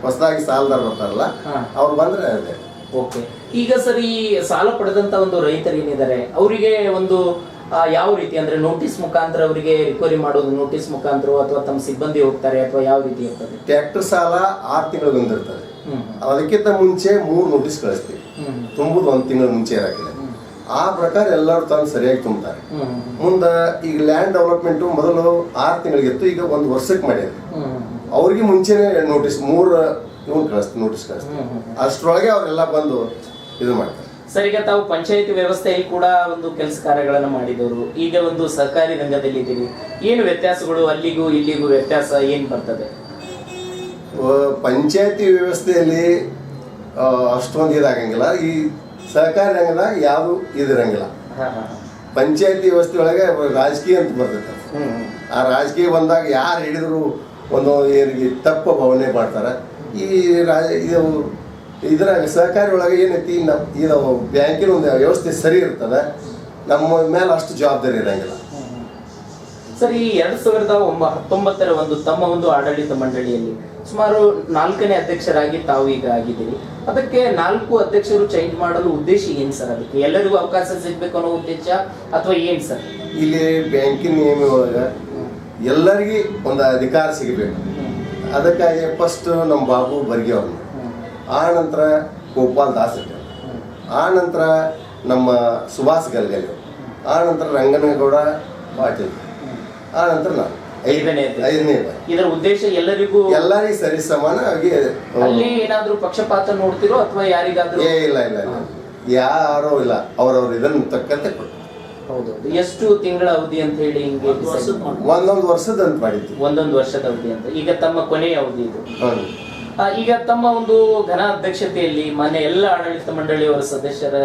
ಹೊಸದಾಗಿ ಸಾಲದಾರ ಬರ್ತಾರಲ್ಲ. ಅವ್ರು ಬಂದ್ರೆ ಅದೇ ಓಕೆ ಈಗ ಸರ್ ಈ ಸಾಲ ಪಡೆದಂತ ಒಂದು ರೈತರು ಏನಿದ್ದಾರೆ ಅವರಿಗೆ ಒಂದು ಯಾವ ರೀತಿ ಅಂದ್ರೆ ನೋಟಿಸ್ ಮುಖಾಂತರ ಅವರಿಗೆ ರಿಕವರಿ ಮಾಡೋದು ನೋಟಿಸ್ ಮುಖಾಂತರ ಅಥವಾ ತಮ್ಮ ಸಿಬ್ಬಂದಿ ಹೋಗ್ತಾರೆ ಅಥವಾ ಯಾವ ರೀತಿ ಇರ್ತದೆ ಟ್ರ್ಯಾಕ್ಟರ್ ಸಾಲ ಆರು ತಿಂಗಳು ಬಂದಿರ್ತದೆ ಅದಕ್ಕಿಂತ ಮುಂಚೆ ಮೂರು ನೋಟಿಸ್ ಕಳಿಸ್ತೀವಿ. ತುಂಬುದು ಒಂದು ತಿಂಗಳ ಮುಂಚೆ ಇರಾಕಿಲ್ಲ ಆ ಪ್ರಕಾರ ಎಲ್ಲರೂ ತಂದು ಸರಿಯಾಗಿ ತುಂಬ್ತಾರೆ. ಹ್ಮ್ ಮುಂದೆ ಈಗ ಲ್ಯಾಂಡ್ ಡೆವಲಪ್ಮೆಂಟ್ ಮೊದಲು ಆರು ತಿಂಗಳಿಗಿತ್ತು ಈಗ ಒಂದು ವರ್ಷಕ್ಕೆ ಹ್ಮ್ ಅವ್ರಿಗೆ ಮುಂಚೆನೆ ನೋಟಿಸ್ ಮೂರು ಇವನ್ ಕಳಿಸ್ತೀವಿ ನೋಟಿಸ್ ಕಳಿಸ್ತೀವಿ. ಅಷ್ಟರೊಳಗೆ ಅವರೆಲ್ಲ ಬಂದು ಇದು ಮಾಡ್ತಾರೆ. ಸರ್ ಈಗ ತಾವು ಪಂಚಾಯತಿ ವ್ಯವಸ್ಥೆಯಲ್ಲಿ ಕೂಡ ಒಂದು ಕೆಲಸ ಕಾರ್ಯಗಳನ್ನು ಮಾಡಿದವರು ಈಗ ಒಂದು ಸರ್ಕಾರಿ ರಂಗದಲ್ಲಿ ಇದ್ದೀವಿ ಏನು ವ್ಯತ್ಯಾಸಗಳು? ಅಲ್ಲಿಗೂ ಇಲ್ಲಿಗೂ ವ್ಯತ್ಯಾಸ ಏನು ಬರ್ತದೆ? ಪಂಚಾಯತಿ ವ್ಯವಸ್ಥೆಯಲ್ಲಿ ಅಷ್ಟೊಂದು ಇದಾಗಂಗಿಲ್ಲ. ಈ ಸಹಕಾರ ರಂಗದಾಗ ಯಾವುದು ಇದಿರಂಗಿಲ್ಲ. ಪಂಚಾಯತಿ ವ್ಯವಸ್ಥೆ ಒಳಗೆ ರಾಜಕೀಯ ಅಂತ ಬರ್ತೈತೆ. ಆ ರಾಜಕೀಯ ಬಂದಾಗ ಯಾರು ಹಿಡಿದ್ರು ಒಂದು ಏನಿಗೆ ತಪ್ಪು ಭಾವನೆ ಮಾಡ್ತಾರೆ. ಈ ರಾಜ ಇದು ಇದರ ಸಹಕಾರಿ ಒಳಗೆ ಏನೈತಿ ನಮ್ಮ ಇದು ಬ್ಯಾಂಕಿನ ಒಂದು ವ್ಯವಸ್ಥೆ ಸರಿ ಇರ್ತದೆ. ನಮ್ಮ ಮೇಲೆ ಅಷ್ಟು ಜವಾಬ್ದಾರಿ ಇರಂಗಿಲ್ಲ. ಸರ್ ಈ ಎರಡ್ ಸಾವಿರದ ಒಂಬ ಹತ್ತೊಂಬತ್ತರ ಒಂದು ತಮ್ಮ ಒಂದು ಆಡಳಿತ ಮಂಡಳಿಯಲ್ಲಿ ಸುಮಾರು ನಾಲ್ಕನೇ ಅಧ್ಯಕ್ಷರಾಗಿ ತಾವು ಈಗ ಆಗಿದ್ದೀರಿ. ಅದಕ್ಕೆ ನಾಲ್ಕು ಅಧ್ಯಕ್ಷರು ಚೇಂಜ್ ಮಾಡಲು ಉದ್ದೇಶ ಏನ್ ಸರ್ ಅದಕ್ಕೆ? ಎಲ್ಲರಿಗೂ ಅವಕಾಶ ಸಿಗ್ಬೇಕು ಅನ್ನೋ ಉದ್ದೇಶ ಅಥವಾ ಏನ್ ಸರ್? ಇಲ್ಲಿ ಬ್ಯಾಂಕಿನ ನಿಯಮ ಒಳಗೆ ಎಲ್ಲರಿಗೂ ಒಂದು ಅಧಿಕಾರ ಸಿಗಬೇಕು. ಅದಕ್ಕಾಗಿ ಫಸ್ಟ್ ನಮ್ಮ ಬಾಬು ಬರ್ಗೆ ಅವರು. ಆ ನಂತರ ಗೋಪಾಲ್ ದಾಸ್ ಆ ನಂತರ ನಮ್ಮ ಸುಭಾಷ್ ಗಲ್ಗಲಿ ಆ ನಂತರ ರಂಗನಗೌಡ ಪಾಟೀಲ್ ಆ ನಂತರ ನಾನು ಐದನೇ ಅಧ್ಯಕ್ಷ. ಐದನೇ ಬಾರಿ ಇದರ ಉದ್ದೇಶ ಎಲ್ಲರಿಗೂ ಎಲ್ಲರಿಗೂ ಸರಿ ಸಮಾನವಾಗಿ ಅಲ್ಲಿ ಏನಾದ್ರೂ ಪಕ್ಷಪಾತ ನೋಡ್ತಿರೋ ಅಥವಾ ಯಾರಿಗಾದ್ರೂ? ಏ ಇಲ್ಲ ಇಲ್ಲ ಇಲ್ಲ. ಯಾರೋ ಇಲ್ಲ. ಅವ್ರವ್ರ ಇದನ್ನ ತಕ್ಕಂತೆ ಕೊಟ್ಟು ಹೌದು ಎಷ್ಟು ತಿಂಗಳ ಅವಧಿ ಅಂತ ಹೇಳಿ ಹಿಂಗೆ ಒಂದು ವರ್ಷದ decide ಒಂದೊಂದು ವರ್ಷದ ಅಂತ ಮಾಡಿದ್ವಿ ಒಂದೊಂದು ವರ್ಷದ ಅವಧಿ ಅಂತ. ಈಗ ತಮ್ಮ ಕೊನೆಯ ಅವಧಿ ಇದು. ಆ, ಈಗ ತಮ್ಮ ಒಂದು ಘನ ಅಧ್ಯಕ್ಷತೆಯಲ್ಲಿ ಮನೆ ಎಲ್ಲ ಆಡಳಿತ ಮಂಡಳಿಯವರ ಸದಸ್ಯರ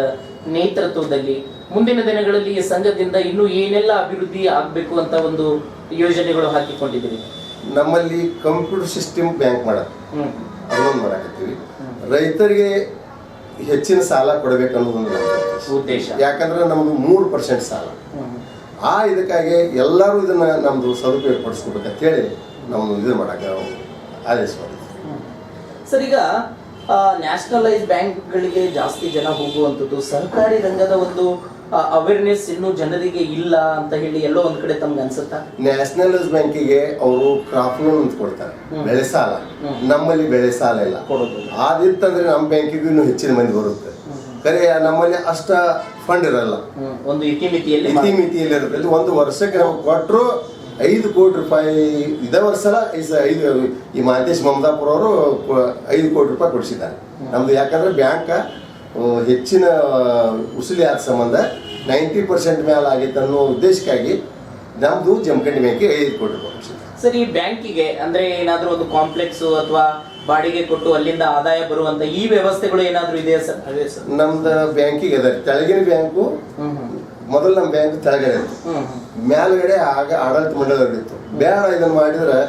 ನೇತೃತ್ವದಲ್ಲಿ ಮುಂದಿನ ದಿನಗಳಲ್ಲಿ ಈ ಸಂಘದಿಂದ ಇನ್ನೂ ಏನೆಲ್ಲ ಅಭಿವೃದ್ಧಿ ಆಗಬೇಕು ಅಂತ ಒಂದು ಯೋಜನೆಗಳು ಹಾಕಿಕೊಂಡಿದ್ದೀರಿ? ನಮ್ಮಲ್ಲಿ ಕಂಪ್ಯೂಟರ್ ಸಿಸ್ಟಮ್ ಬ್ಯಾಂಕ್ ಮಾಡ ಹ್ಮ್. ಅದೊಂದು ಮಾಡಕತ್ತೀವಿ. ರೈತರಿಗೆ ಹೆಚ್ಚಿನ ಸಾಲ ಕೊಡಬೇಕು ಅನ್ನೋ ಒಂದು ಉದ್ದೇಶ. ಯಾಕಂದ್ರೆ ನಮ್ದು ಮೂರು ಪರ್ಸೆಂಟ್ ಸಾಲ. ಆ ಇದಕ್ಕಾಗಿ ಎಲ್ಲರೂ ಇದನ್ನ ನಮ್ದು ಸದುಪಯೋಗ ಪಡಿಸ್ಕೊಬೇಕಂತ ಹೇಳಿ ನಾವು ಇದು ಮಾಡಕ್ಕೆ ಆದೇಶ ಸರ್ ಈಗ ನ್ಯಾಷನಲೈಸ್ ಬ್ಯಾಂಕ್ಗಳಿಗೆ ಜಾಸ್ತಿ ಜನ ಹೋಗುವಂಥದ್ದು ಸರ್ಕಾರಿ ರಂಗದ ಒಂದು ಅವೇರ್ನೆಸ್ ಇನ್ನು ಜನರಿಗೆ ಇಲ್ಲ ಅಂತ ಹೇಳಿ ಎಲ್ಲೋ ಒಂದ್ ಕಡೆ ತಮ್ಗೆ ಅನ್ಸುತ್ತಾ? ನ್ಯಾಷನಲ್ ಬ್ಯಾಂಕಿಗೆ ಅವರು ಕ್ರಾಪ್ ಲೋನ್ ಅಂತ ಕೊಡ್ತಾರೆ. ಬೆಳೆ ಸಾಲ. ನಮ್ಮಲ್ಲಿ ಬೆಳೆ ಸಾಲ ಇಲ್ಲ. ಆದಿತ್ತಂದ್ರೆ ನಮ್ಮ ಬ್ಯಾಂಕಿಗೂ ಇನ್ನು ಹೆಚ್ಚಿನ ಮಂದಿ ಬರುತ್ತೆ. ಕರೆ ನಮ್ಮಲ್ಲಿ ಅಷ್ಟ ಫಂಡ್ ಇರಲ್ಲ. ಒಂದು ಇತಿಮಿತಿಯಲ್ಲಿ ಇತಿಮಿತಿಯಲ್ಲಿ ಇರುತ್ತೆ. ಒಂದು ವರ್ಷಕ್ಕೆ ನಾವು ಕೊಟ್ಟರು ಐದು ಕೋಟಿ ರೂಪಾಯಿ ಇದೇ ವರ್ಷ ಐದು ಈ ಮಹಂತೇಶ್ ಮಮದಾಪುರ ಅವರು ಐದು ಕೋಟಿ ರೂಪಾಯಿ ಕೊಡಿಸಿದ್ದಾರೆ. ನಮ್ದು ಯಾಕಂದ್ರೆ ಬ್ಯಾಂಕ್ ಹೆಚ್ಚಿನ ಉಸುಲಿ ಆದ ಸಂಬಂಧ ನೈಂಟಿ ಪರ್ಸೆಂಟ್ ಮೇಲೆ ಆಗಿತ್ತು ಅನ್ನೋ ಉದ್ದೇಶಕ್ಕಾಗಿ ನಮ್ದು ಜಮಖಂಡಿ ಬ್ಯಾಂಕಿಗೆ ಐದು ಕೋಟಿ ರೂಪಾಯಿ ಸರ್ ಈ ಬ್ಯಾಂಕಿಗೆ ಅಂದ್ರೆ ಏನಾದರೂ ಒಂದು ಕಾಂಪ್ಲೆಕ್ಸ್ ಅಥವಾ ಬಾಡಿಗೆ ಕೊಟ್ಟು ಅಲ್ಲಿಂದ ಆದಾಯ ಬರುವಂತ ಈ ವ್ಯವಸ್ಥೆಗಳು ಏನಾದರೂ ಇದೆಯಾ ಸರ್? ಅದೇ ಸರ್. ನಮ್ದು ಬ್ಯಾಂಕಿಗೆ ಅದ ತೆಳಗಿನ ಬ್ಯಾಂಕು ಮೊದಲು ನಮ್ಮ ಬ್ಯಾಂಕ್ ತೆಳಗಡೆ ಇತ್ತು. ಮೇಲ್ಗಡೆ ಆಗ ಆಡಳಿತ ಮಂಡಳಿ ಇತ್ತು. ಬೇಡ ಇದನ್ನ ಮಾಡಿದ್ರೆ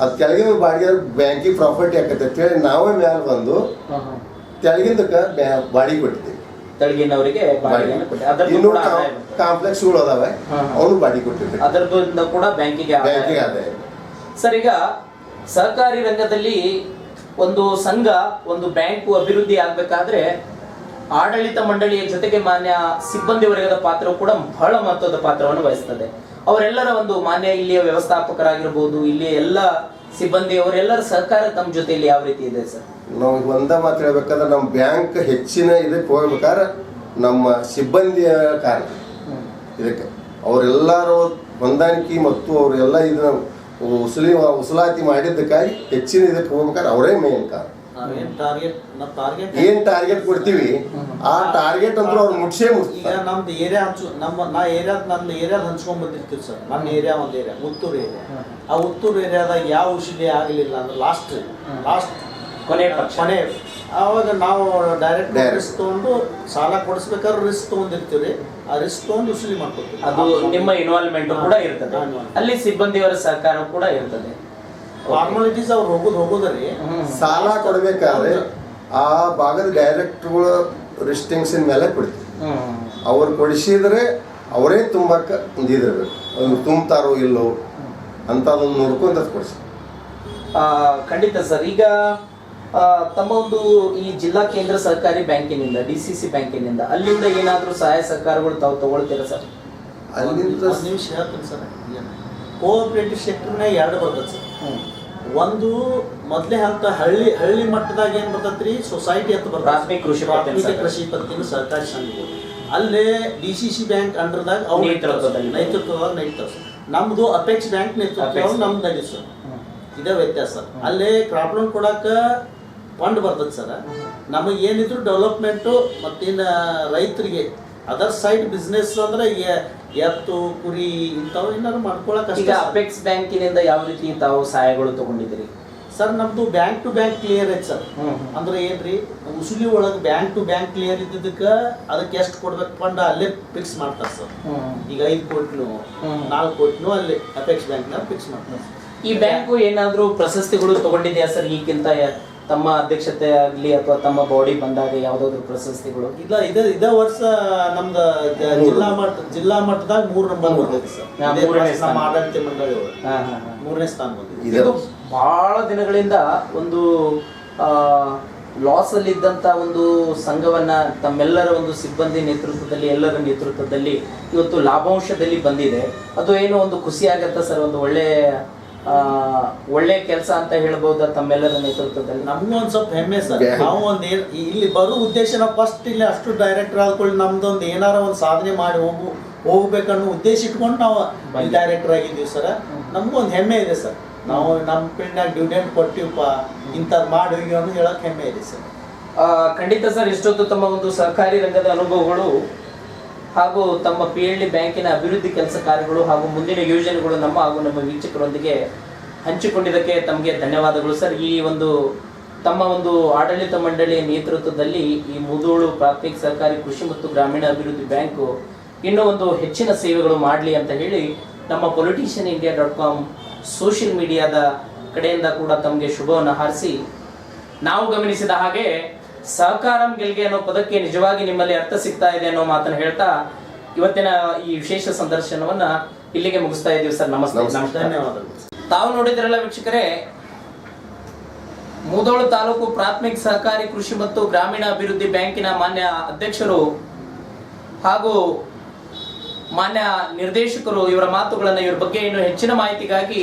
ಅದು ಕೆಳಗಿನ ಬಾಡಿಗೆ ಬ್ಯಾಂಕಿಗೆ ಪ್ರಾಪರ್ಟಿ ಆಕತ್ತೆ ಅಂತೇಳಿ ನಾವೇ ಮೇಲೆ ಬಂದು ತೆಳಗಿಂದಕ್ಕೆ ಬ್ಯಾ ಬಾಡಿಗೆ ಕೊಟ್ಟಿದ್ದೀವಿ. ತಳಗಿನವರಿಗೆ ಬಾಡಿಗೆಯನ್ನು ಕೊಟ್ಟು. ಅದರದ್ದು ಇನ್ನು ಕೂಡ ಆದಾಯ ಬರುತ್ತೆ. ಕಾಂಪ್ಲೆಕ್ಸ್ಗಳು ಅದಾವೆ. ಹಾ, ಹಾ. ಅವನು ಬಾಡಿಗೆ ಕೊಟ್ಟಿದ್ದೀವಿ ಅದರದಿಂದ ಕೂಡ ಬ್ಯಾಂಕಿಗೆ ಆದಾಯ ಬ್ಯಾಂಕಿಗೆ ಆದಾಯ ಸರ್ ಈಗ ಸಹಕಾರಿ ರಂಗದಲ್ಲಿ ಒಂದು ಸಂಘ ಒಂದು ಬ್ಯಾಂಕು ಅಭಿವೃದ್ಧಿ ಆಗ್ಬೇಕಾದ್ರೆ ಆಡಳಿತ ಮಂಡಳಿಯ ಜೊತೆಗೆ ಮಾನ್ಯ ಸಿಬ್ಬಂದಿ ವರ್ಗದ ಪಾತ್ರವು ಕೂಡ ಬಹಳ ಮಹತ್ವದ ಪಾತ್ರವನ್ನು ವಹಿಸ್ತದೆ. ಅವರೆಲ್ಲರ ಒಂದು ಮಾನ್ಯ ಇಲ್ಲಿಯ ವ್ಯವಸ್ಥಾಪಕರಾಗಿರ್ಬೋದು ಇಲ್ಲಿಯ ಎಲ್ಲ ಸಿಬ್ಬಂದಿಯವರೆಲ್ಲರ ಸಹಕಾರ ತಮ್ಮ ಜೊತೆಯಲ್ಲಿ ಯಾವ ರೀತಿ ಇದೆ ಸರ್? ನಾವು ಈಗ ಒಂದ ಮಾತು ಹೇಳ್ಬೇಕಂದ್ರೆ ನಮ್ಮ ಬ್ಯಾಂಕ್ ಹೆಚ್ಚಿನ ಇದಕ್ಕೆ ಹೋಗ್ಬೇಕಾದ್ರೆ ನಮ್ಮ ಸಿಬ್ಬಂದಿಯ ಕಾರಣ. ಇದಕ್ಕೆ ಅವರೆಲ್ಲರೂ ಹೊಂದಾಣಿಕೆ ಮತ್ತು ಅವರೆಲ್ಲ ಇದನ್ನ ಉಸುಲಿ ಉಸಲಾತಿ ಮಾಡಿದ್ದಕ್ಕಾಗಿ ಹೆಚ್ಚಿನ ಇದಕ್ಕೆ ಹೋಗ್ಬೇಕಾದ್ರೆ ಅವರೇ ಮೇನ್ ಕಾರಣ. ನಾವೇನ್ ಟಾರ್ಗೆಟ್ ನಮ್ಮ ಟಾರ್ಗೆಟ್ ಏನ್? ಟಾರ್ಗೆಟ್ ಕೊಡ್ತೀವಿ? ಆ ಟಾರ್ಗೆಟ್ ಅಂದ್ರೆ ಅವ್ರು ಮುಟ್ಸೇ ಈಗ ಮುಟ್ತಾರೆ ನಮ್ದು ಏರಿಯಾ ಹಂಚು ನಮ್ಮ ನಾ ಏರಿಯಾ ನನ್ನ ಏರಿಯಾದ ಹಂಚ್ಕೊಂಡ್ ಬಂದಿರ್ತೀವಿ ಸರ್. ನನ್ನ ಏರಿಯಾ ಒಂದು ಏರಿಯಾ ಉತ್ತೂರು ಏರಿಯಾ ಆ ಉತ್ತೂರು ಏರಿಯಾದಾಗ ಯಾವ ಔಷಧಿ ಆಗಲಿಲ್ಲ ಅಂದ್ರೆ ಲಾಸ್ಟ್ ಲಾಸ್ಟ್ ಕೊನೆ ಪಕ್ಷ. ಕೊನೆ. ಆವಾಗ ನಾವು ಡೈರೆಕ್ಟ್. ರಿಸ್ಕ್ ತಗೊಂಡು ಸಾಲ ಕೊಡಿಸ್ಬೇಕಾದ್ರೆ ರಿಸ್ಕ್ ತಗೊಂಡಿರ್ತೀವಿ ಆ ರಿಸ್ಕ್ ತಗೊಂಡು ಉಸುಲಿ ಮಾಡ್ಕೊತೀವಿ. ಅದು ನಿಮ್ಮ ಇನ್ವಾಲ್ವ್ಮೆಂಟ್ ಕೂಡ ಇರ್ತದೆ. ಅಲ್ಲಿ ಸಿಬ್ಬಂದಿಯವರ ಸಹಕಾರ ಕೂಡ ಇರ್ತದೆ. ಫಾರ್ಮಾಲಿಟೀಸ್ ಅವ್ರು ಹೋಗೋದು ಹೋಗೋದ್ರಿ. ಸಾಲ ಕೊಡ್ಬೇಕಾದ್ರೆ ಆ ಭಾಗದ ಡೈರೆಕ್ಟ್ಗಳ ರಿಸ್ಟಿಂಗ್ಸಿನ ಮೇಲೆ ಕೊಡ್ತೀವಿ. ಅವ್ರು ಕೊಡಿಸಿದ್ರೆ ಅವರೇ ತುಂಬಕ್ಕ ಒಂದು ಇದಿರ್ಬೇಕು. ಅವ್ರು ತುಂಬ್ತಾರೋ ಇಲ್ಲೋ ಅಂತ ಅದನ್ನು ನೋಡ್ಕೊಂತ ಕೊಡಿಸಿ. ಆ, ಖಂಡಿತ ಸರ್. ಈಗ ತಮ್ಮ ಒಂದು ಈ ಜಿಲ್ಲಾ ಕೇಂದ್ರ ಸರ್ಕಾರಿ ಬ್ಯಾಂಕಿನಿಂದ ಡಿ ಸಿ ಸಿ ಬ್ಯಾಂಕಿನಿಂದ ಅಲ್ಲಿಂದ ಏನಾದರೂ ಸಹಾಯ ಸಹಕಾರಗಳು ತಾವು ತಗೊಳ್ತೀರಾ ಸರ್? ಅಲ್ಲಿಂದ ನಿಮಿಷ ಹೇಳ್ತೀನಿ ಸರ್. ಕೋಆಪರೇಟಿವ್ ಸೆಕ್ಟರ್ನ ಎರಡು ಬರ್ತದೆ ಸರ್. ಒಂದು ಮೊದಲೇ ಹಂತ ಹಳ್ಳಿ ಹಳ್ಳಿ ಮಟ್ಟದಾಗ ಏನ್ ಬರ್ತೈತ್ರಿ? ಸೊಸೈಟಿ ಅಂತ ಬರ್ತದೆ. ಪ್ರಾಥಮಿಕ ಕೃಷಿ ಪ್ರಾಥಮಿಕ ಕೃಷಿ ಪತ್ತಿನ ಸಹಕಾರಿ ಸಂಘಗಳು ಅಲ್ಲೇ ಡಿ ಸಿ ಸಿ ಬ್ಯಾಂಕ್ ಅಂಡರ್ದಾಗ ಅವ್ರು ನೇತೃತ್ವದಲ್ಲಿ. ನೇತೃತ್ವದಾಗ ನಡೀತಾವ ಸರ್. ನಮ್ದು ಅಪೆಕ್ಸ್ ಬ್ಯಾಂಕ್ ನೇತೃತ್ವ ನಮ್ದಾಗಿ ನಮ್ದು ನಡೀತು ಸರ್ ಇದೇ ವ್ಯತ್ಯಾಸ. ಅಲ್ಲೇ ಕ್ರಾಪ್ ಲೋನ್ ಕೊಡಾಕ ಫಂಡ್ ಬರ್ತದೆ ಸರ್. ನಮಗೆ ಏನಿದ್ರು ಡೆವಲಪ್ಮೆಂಟು ಮತ್ತಿನ್ನ ರೈತರಿಗೆ ಅದರ್ ಸೈಡ್ ಬಿಸ್ನೆಸ್ ಅಂದ್ರೆ ಎತ್ತು ಕುರಿ ಇಂಥವು ಏನಾದ್ರು ಮಾಡ್ಕೊಳಕ್ ಈಗ ಅಪೆಕ್ಸ್ ಬ್ಯಾಂಕಿನಿಂದ ಯಾವ ರೀತಿ ತಾವು ಸಹಾಯಗಳು ತಗೊಂಡಿದ್ದೀರಿ? ಸರ್ ನಮ್ದು ಬ್ಯಾಂಕ್ ಟು ಬ್ಯಾಂಕ್ ಕ್ಲಿಯರ್ ಐತೆ ಸರ್. ಅಂದ್ರೆ ಏನ್ರಿ ಉಸುಲಿ ಒಳಗೆ ಬ್ಯಾಂಕ್ ಟು ಬ್ಯಾಂಕ್ ಕ್ಲಿಯರ್ ಇದ್ದಿದ್ದಕ್ಕೆ ಅದಕ್ಕೆ ಎಷ್ಟು ಕೊಡ್ಬೇಕು ಫಂಡ್ ಅಲ್ಲೇ ಫಿಕ್ಸ್ ಮಾಡ್ತಾರೆ ಸರ್. ಈಗ ಐದು ಕೋಟಿನೂ. ನಾಲ್ಕು ಕೋಟಿನೂ ಅಲ್ಲಿ ಅಪೆಕ್ಸ್ ಬ್ಯಾಂಕ್ನಾಗ ಫಿಕ್ಸ್ ಮಾಡ್ತಾರೆ ಈ ಬ್ಯಾಂಕು ಏನಾದರೂ ಪ್ರಶಸ್ತಿಗಳು ತಗೊಂಡಿದೆಯಾ ಸರ್ ಈಗಿಂತ? ತಮ್ಮ ಅಧ್ಯಕ್ಷತೆ ಆಗಲಿ ಅಥವಾ ತಮ್ಮ ಬಾಡಿ ಬಂದಾಗ ಯಾವುದಾದ್ರು ಪ್ರಶಸ್ತಿಗಳು? ಇಲ್ಲ ಇದೇ ಇದೇ ವರ್ಷ ನಮ್ದು ಜಿಲ್ಲಾ ಮಟ್ಟ ಜಿಲ್ಲಾ ಮಟ್ಟದಾಗ ಮೂರು ನಂಬರ್ ಬಂದಿದೆ ಸರ್. ನಮ್ಮ. ಆಡಳಿತ ಮಂಡಳಿ. ಮೂರನೇ ಸ್ಥಾನ ಬಂದಿದೆ. ಇದು ಬಹಳ ದಿನಗಳಿಂದ ಒಂದು ಲಾಸ್ ಅಲ್ಲಿ ಇದ್ದಂತ ಒಂದು ಸಂಘವನ್ನ ತಮ್ಮೆಲ್ಲರ ಒಂದು ಸಿಬ್ಬಂದಿ ನೇತೃತ್ವದಲ್ಲಿ ಎಲ್ಲರ ನೇತೃತ್ವದಲ್ಲಿ ಇವತ್ತು ಲಾಭಾಂಶದಲ್ಲಿ ಬಂದಿದೆ. ಅದು ಏನೋ ಒಂದು ಖುಷಿ ಆಗತ್ತ ಸರ್? ಒಂದು ಒಳ್ಳೆ ಒಳ್ಳೆ ಕೆಲಸ ಅಂತ ಹೇಳ್ಬೋದಾ ತಮ್ಮೆಲ್ಲರ ನೇತೃತ್ವದಲ್ಲಿ? ನಮಗೂ ಒಂದ್ ಸ್ವಲ್ಪ ಹೆಮ್ಮೆ ಸರ್. ನಾವು ಒಂದ್ ಏನ್ ಇಲ್ಲಿ ಬರೋ ಉದ್ದೇಶ ನಾವು ಫಸ್ಟ್ ಇಲ್ಲಿ ಅಷ್ಟು ಡೈರೆಕ್ಟರ್ ಆದ್ಕೊಳ್ಳಿ ನಮ್ದು ಒಂದು ಏನಾರ ಒಂದು ಸಾಧನೆ ಮಾಡಿ ಹೋಗು ಹೋಗ್ಬೇಕನ್ನೋ ಉದ್ದೇಶ ಇಟ್ಕೊಂಡು ನಾವು. ಡೈರೆಕ್ಟರ್ ಆಗಿದ್ದೀವಿ ಸರ್. ನಮಗೂ ಒಂದು ಹೆಮ್ಮೆ ಇದೆ ಸರ್. ನಾವು ನಮ್ಮ ಫೀಲ್ಡ್ನಾಗ ಡ್ಯೂಡೆಂಟ್ ಕೊಟ್ಟಿವಪ್ಪ ಇಂಥದ್ದು ಮಾಡಿ ಅನ್ನೋ ಹೇಳಕ್ ಹೆಮ್ಮೆ ಇದೆ ಸರ್. ಆ, ಖಂಡಿತ ಸರ್ ಇಷ್ಟೊತ್ತು ತಮ್ಮ ಒಂದು ಸರ್ಕಾರಿ ರಂಗದ ಅನುಭವಗಳು ಹಾಗೂ ತಮ್ಮ ಪಿ ಎಲ್ ಡಿ ಬ್ಯಾಂಕಿನ ಅಭಿವೃದ್ಧಿ ಕೆಲಸ ಕಾರ್ಯಗಳು ಹಾಗೂ ಮುಂದಿನ ಯೋಜನೆಗಳು ನಮ್ಮ ಹಾಗೂ ನಮ್ಮ ವೀಕ್ಷಕರೊಂದಿಗೆ ಹಂಚಿಕೊಂಡಿದ್ದಕ್ಕೆ ತಮಗೆ ಧನ್ಯವಾದಗಳು. ಸರ್, ಈ ಒಂದು ತಮ್ಮ ಒಂದು ಆಡಳಿತ ಮಂಡಳಿಯ ನೇತೃತ್ವದಲ್ಲಿ ಈ ಮುದೋಳು ಪ್ರಾಥಮಿಕ ಸರ್ಕಾರಿ ಕೃಷಿ ಮತ್ತು ಗ್ರಾಮೀಣ ಅಭಿವೃದ್ಧಿ ಬ್ಯಾಂಕು ಇನ್ನೂ ಒಂದು ಹೆಚ್ಚಿನ ಸೇವೆಗಳು ಮಾಡಲಿ ಅಂತ ಹೇಳಿ ನಮ್ಮ politician India dot com social ಮೀಡಿಯಾದ ಕಡೆಯಿಂದ ಕೂಡ ತಮಗೆ ಶುಭವನ್ನು ಹಾರಿಸಿ ನಾವು ಗಮನಿಸಿದ ಹಾಗೆ ಸಹಕಾರಂ ಗೆಲ್ಗೆ ಅನ್ನೋ ಪದಕ್ಕೆ ನಿಜವಾಗಿ ನಿಮ್ಮಲ್ಲಿ ಅರ್ಥ ಸಿಗ್ತಾ ಇದೆ ಅನ್ನೋ ಮಾತನ್ನು ಹೇಳ್ತಾ ಇವತ್ತಿನ ಈ ವಿಶೇಷ ಸಂದರ್ಶನವನ್ನ ಇಲ್ಲಿಗೆ ಮುಗಿಸ್ತಾ ಇದ್ದೀವಿ ಸರ್. ನಮಸ್ತೆ. ಧನ್ಯವಾದಗಳು. ತಾವು ನೋಡಿದ್ರಲ್ಲ ವೀಕ್ಷಕರೇ ಮುದೋಳು ತಾಲೂಕು ಪ್ರಾಥಮಿಕ ಸಹಕಾರಿ ಕೃಷಿ ಮತ್ತು ಗ್ರಾಮೀಣ ಅಭಿವೃದ್ಧಿ ಬ್ಯಾಂಕಿನ ಮಾನ್ಯ ಅಧ್ಯಕ್ಷರು ಹಾಗೂ ಮಾನ್ಯ ನಿರ್ದೇಶಕರು ಇವರ ಮಾತುಗಳನ್ನು ಇವರ ಬಗ್ಗೆ ಇನ್ನು ಹೆಚ್ಚಿನ ಮಾಹಿತಿಗಾಗಿ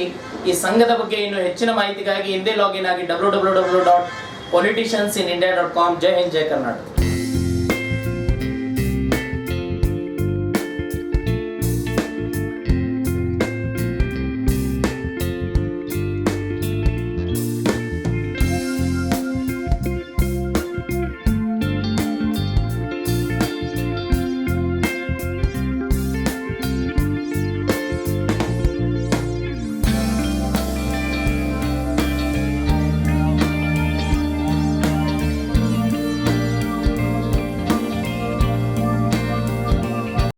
ಈ ಸಂಘದ ಬಗ್ಗೆ ಇನ್ನು ಹೆಚ್ಚಿನ ಮಾಹಿತಿಗಾಗಿ ಹಿಂದೆ ಲಾಗಿನ್ ಆಗಿ W W W dot politicians in India dot com ಜೈ ಹಿಂದ್ ಜೈ ಕರ್ನಾಟಕ